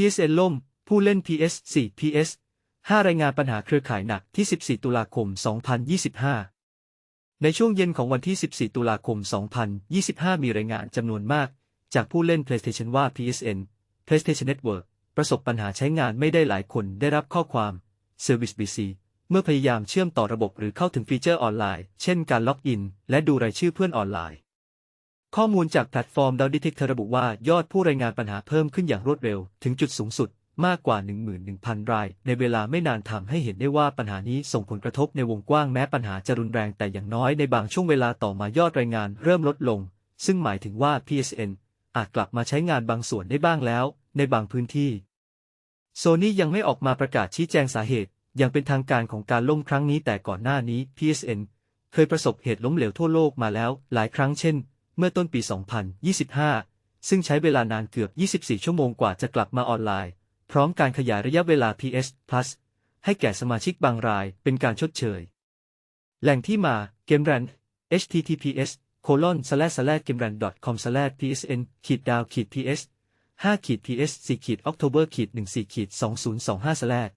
PSN ล่ม ผู้เล่น PS 4 PS 5 รายงานปัญหาเครือข่ายหนักที่ 14 ตุลาคม 2025 ในช่วงเย็นของวันที่ 14 ตุลาคม 2025 มีรายงานจำนวนมาก จากผู้เล่น PlayStation ว่า PSN PlayStation Network ประสบปัญหาใช้งานไม่ได้หลายคนได้รับข้อความ Service BC เมื่อพยายามเชื่อมต่อระบบหรือเข้าถึงฟีเจอร์ออนไลน์ เช่นการล็อกอิน และดูรายชื่อเพื่อนออนไลน์ ข้อมูลจากแพลตฟอร์ม d o w d e t e c t ระบุว่ายอดผู้รายงานปัญหาเพิ่มขึ้นอย่างรวดเร็ว ถึงจุดสูงสุดมากกว่า 11,000 ราย ในเวลาไม่นานทำให้เห็นได้ว่าปัญหานี้ส่งผลกระทบในวงกว้างแม้ปัญหาจะรุนแรงแต่อย่างน้อยในบางช่วงเวลาต่อมายอดรายงานเริ่มลดลง ซึ่งหมายถึงว่า PSN อาจกลับมาใช้งานบางส่วนได้บ้างแล้ว ในบางพื้นที่โซนี่ยังไม่ออกมาประกาศชี้แจงสาเหตุ อย่างเป็นทางการของการล่มครั้งนี้แต่ก่อนหน้านี้ PSN เคยประสบเหตุล้มเหลวทั่วโลกมาแล้วหลายครั้งเช่น เมื่อต้นปี 2025 ซึ่งใช้เวลานานเกือบ 24 ชั่วโมงกว่าจะกลับมาออนไลน์ พร้อมการขยายระยะเวลา PS Plus ให้แก่สมาชิกบางรายเป็นการชดเชย แหล่งที่มาเกมรัน https colon slash slash gameran com slash psn ขีดดาวขีด ps 5ขีด ps 4ขีด october ขีด14ขีด2025 slash